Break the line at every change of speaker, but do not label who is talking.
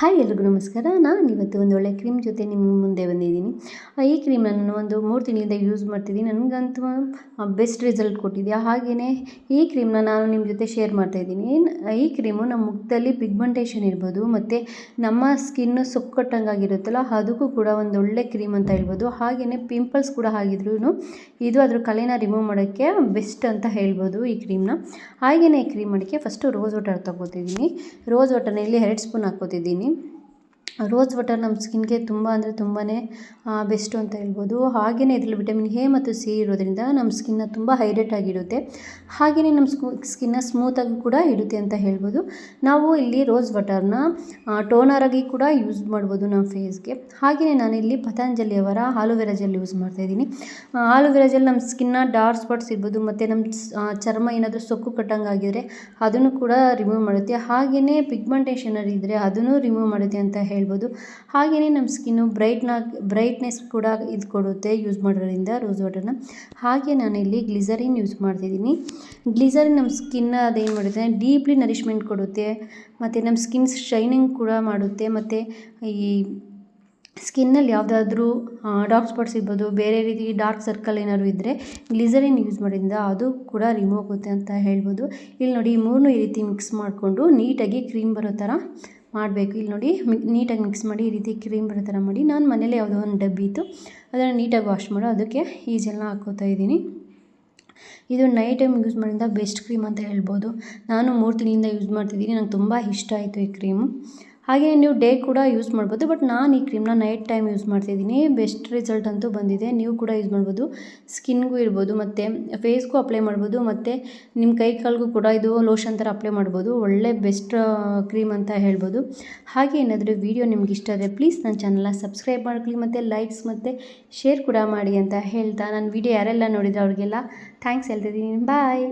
Hi ಎಲ್ರಿಗೂ ನಮಸ್ಕಾರ. ನಾನು ಇವತ್ತು ಒಂದು ಒಳ್ಳೆ ಕ್ರೀಮ್ ಜೊತೆ ನಿಮ್ಮ ಮುಂದೆ ಬಂದಿದ್ದೀನಿ. ಈ ಕ್ರೀಮ್ ನಾನು ಒಂದು ಮೂರು ತಿಂಗಳಿಂದ ಯೂಸ್ ಮಾಡ್ತಿದ್ದೀನಿ. ನನಗಂತೂ ಬೆಸ್ಟ್ ರಿಸಲ್ಟ್ ಕೊಟ್ಟಿದೆ. ಹಾಗೆಯೇ ಈ ಕ್ರೀಮ್ನ ನಾನು ನಿಮ್ಮ ಜೊತೆ ಶೇರ್ ಮಾಡ್ತಾಯಿದ್ದೀನಿ ಈ ಕ್ರೀಮು ನಮ್ಮ ಮುಖದಲ್ಲಿ ಪಿಗ್ಮೆಂಟೇಷನ್ ಇರ್ಬೋದು, ಮತ್ತು ನಮ್ಮ ಸ್ಕಿನ್ನು ಸೊಕ್ಕಟ್ಟಂಗಾಗಿರುತ್ತಲ್ಲ, ಅದಕ್ಕೂ ಕೂಡ ಒಂದು ಒಳ್ಳೆ ಕ್ರೀಮ್ ಅಂತ ಹೇಳ್ಬೋದು. ಹಾಗೆಯೇ ಪಿಂಪಲ್ಸ್ ಕೂಡ ಆಗಿದ್ರೂ ಇದು ಅದ್ರ ಕಲೆನ ರಿಮೂವ್ ಮಾಡೋಕ್ಕೆ ಬೆಸ್ಟ್ ಅಂತ ಹೇಳ್ಬೋದು ಈ ಕ್ರೀಮ್ನ ಹಾಗೆಯೇ ಈ ಕ್ರೀಮ್ ಮಾಡೋಕ್ಕೆ ಫಸ್ಟು ರೋಸ್ ವಾಟರ್ ತಗೋತಿದ್ದೀನಿ. ರೋಸ್ ವಾಟರ್ನಲ್ಲಿ ಎರಡು ಸ್ಪೂನ್ ಹಾಕ್ಕೋತಿದ್ದೀನಿ. também. ರೋಸ್ ವಾಟರ್ ನಮ್ಮ ಸ್ಕಿನ್ಗೆ ತುಂಬ ಅಂದರೆ ತುಂಬಾ ಬೆಸ್ಟು ಅಂತ ಹೇಳ್ಬೋದು. ಹಾಗೆಯೇ ಇದರಲ್ಲಿ ವಿಟಮಿನ್ ಎ ಮತ್ತು ಸಿ ಇರೋದ್ರಿಂದ ನಮ್ಮ ಸ್ಕಿನ್ನ ತುಂಬ ಹೈಡ್ರೇಟ್ ಆಗಿರುತ್ತೆ. ಹಾಗೆಯೇ ನಮ್ಮ ಸ್ಕೂ, ಸ್ಕಿನ್ನ ಸ್ಮೂತಾಗಿ ಕೂಡ ಇಡುತ್ತೆ ಅಂತ ಹೇಳ್ಬೋದು. ನಾವು ಇಲ್ಲಿ ರೋಸ್ ವಾಟರ್ನ ಆಗಿ ಕೂಡ ಯೂಸ್ ಮಾಡ್ಬೋದು ನಮ್ಮ ಫೇಸ್ಗೆ. ಹಾಗೆಯೇ ನಾನಿಲ್ಲಿ ಪತಂಜಲಿಯವರ ಆಲೋವೆರಾ ಜೆಲ್ ಯೂಸ್ ಮಾಡ್ತಾಯಿದ್ದೀನಿ ಆಲೋವೆರಾ ಜೆಲ್ ನಮ್ಮ ಸ್ಕಿನ್ನ ಡಾರ್ಕ್ ಸ್ಪಾಟ್ಸ್ ಇರ್ಬೋದು, ಮತ್ತು ನಮ್ಮ ಚರ್ಮ ಏನಾದರೂ ಸೊಕ್ಕು ಕಟ್ಟಂಗಾಗಿದ್ರೆ ಅದನ್ನು ಕೂಡ ರಿಮೂವ್ ಮಾಡುತ್ತೆ. ಹಾಗೆಯೇ ಪಿಗ್ಮೆಂಟೇಷನರ್ ಇದ್ದರೆ ಅದನ್ನು ರಿಮೂವ್ ಮಾಡುತ್ತೆ ಅಂತ ಹೇಳ್ಬೋದು. ಹಾಗೆಯೇ ನಮ್ಮ ಸ್ಕಿನ್ನು ಬ್ರೈಟ್ನಾಗಿ ಬ್ರೈಟ್ನೆಸ್ ಕೂಡ ಇದು ಕೊಡುತ್ತೆ ಯೂಸ್ ಮಾಡೋದ್ರಿಂದ ರೋಸ್ ವಾಟರ್ನ ಹಾಗೆ ನಾನಿಲ್ಲಿ ಗ್ಲಿಸರಿನ್ ಯೂಸ್ ಮಾಡ್ತಿದ್ದೀನಿ. ಗ್ಲಿಸರಿನ್ ನಮ್ಮ ಸ್ಕಿನ್ನ ಅದೇನು ಮಾಡುತ್ತೆ ಡೀಪ್ಲಿ ನರಿಶ್ಮೆಂಟ್ ಕೊಡುತ್ತೆ, ಮತ್ತು ನಮ್ಮ ಸ್ಕಿನ್ ಶೈನಿಂಗ್ ಕೂಡ ಮಾಡುತ್ತೆ, ಮತ್ತು ಈ ಸ್ಕಿನ್ನಲ್ಲಿ ಯಾವುದಾದ್ರೂ ಡಾರ್ಕ್ ಸ್ಪಾಟ್ಸ್ ಇರ್ಬೋದು, ಬೇರೆ ರೀತಿ ಡಾರ್ಕ್ ಸರ್ಕಲ್ ಏನಾದ್ರು ಇದ್ದರೆ ಗ್ಲಿಸರಿನ್ ಯೂಸ್ ಮಾಡಿದ್ರಿಂದ ಅದು ಕೂಡ ರಿಮೂವ್ ಆಗುತ್ತೆ ಅಂತ ಹೇಳ್ಬೋದು. ಇಲ್ಲಿ ನೋಡಿ ಈ ಮೂರನ್ನೂ ಈ ರೀತಿ ಮಿಕ್ಸ್ ಮಾಡಿಕೊಂಡು ನೀಟಾಗಿ ಕ್ರೀಮ್ ಬರೋ ಥರ ಮಾಡಬೇಕು. ಇಲ್ಲಿ ನೋಡಿ ನೀಟಾಗಿ ಮಿಕ್ಸ್ ಮಾಡಿ ಈ ರೀತಿ ಕ್ರೀಮ್ ಬರೋ ಥರ ಮಾಡಿ. ನಾನು ಮನೇಲಿ ಯಾವುದೋ ಒಂದು ಡಬ್ಬಿ ಇತ್ತು. ಅದನ್ನು ನೀಟಾಗಿ ವಾಶ್ ಮಾಡೋ. ಅದಕ್ಕೆ ಈ ಹಾಕ್ಕೋತಾ ಇದ್ದೀನಿ. ಇದು ನೈಟ್ ಟೈಮ್ ಯೂಸ್ ಮಾಡಿದ ಬೆಸ್ಟ್ ಕ್ರೀಮ್ ಅಂತ ಹೇಳ್ಬೋದು. ನಾನು ಮೂರು ತಿಂಗಳಿಂದ ಯೂಸ್ ಮಾಡ್ತಿದ್ದೀನಿ. ನಂಗೆ ತುಂಬ ಇಷ್ಟ ಆಯಿತು ಈ ಕ್ರೀಮು. ಹಾಗೆ ನೀವು ಡೇ ಕೂಡ ಯೂಸ್ ಮಾಡ್ಬೋದು, ಬಟ್ ನಾನು ಈ ಕ್ರೀಮ್ನ ನೈಟ್ ಟೈಮ್ ಯೂಸ್ ಮಾಡ್ತಿದ್ದೀನಿ ಬೆಸ್ಟ್ ರಿಸಲ್ಟ್ ಅಂತೂ ಬಂದಿದೆ. ನೀವು ಕೂಡ ಯೂಸ್ ಮಾಡ್ಬೋದು. ಸ್ಕಿನ್ಗೂ ಇರ್ಬೋದು, ಮತ್ತು ಫೇಸ್ಗೂ ಅಪ್ಲೈ ಮಾಡ್ಬೋದು, ಮತ್ತು ನಿಮ್ಮ ಕೈ ಕಾಲಿಗೂ ಕೂಡ ಇದು ಲೋಷನ್ ಥರ ಅಪ್ಲೈ ಮಾಡ್ಬೋದು. ಒಳ್ಳೆ ಬೆಸ್ಟ್ ಕ್ರೀಮ್ ಅಂತ ಹೇಳ್ಬೋದು. ಹಾಗೆ ಏನಾದರೂ ವೀಡಿಯೋ ನಿಮ್ಗೆ ಇಷ್ಟ ಆದರೆ ಪ್ಲೀಸ್ ನನ್ನ ಚಾನಲ್ನ ಸಬ್ಸ್ಕ್ರೈಬ್ ಮಾಡ್ಕೊಳ್ಳಿ, ಮತ್ತು ಲೈಕ್ಸ್, ಮತ್ತು ಶೇರ್ ಕೂಡ ಮಾಡಿ ಅಂತ ಹೇಳ್ತಾ. ನನ್ನ ವೀಡಿಯೋ ಯಾರೆಲ್ಲ ನೋಡಿದ್ರೆ ಅವ್ರಿಗೆಲ್ಲ ಥ್ಯಾಂಕ್ಸ್ ಹೇಳ್ತಿದ್ದೀನಿ ಬಾಯ್.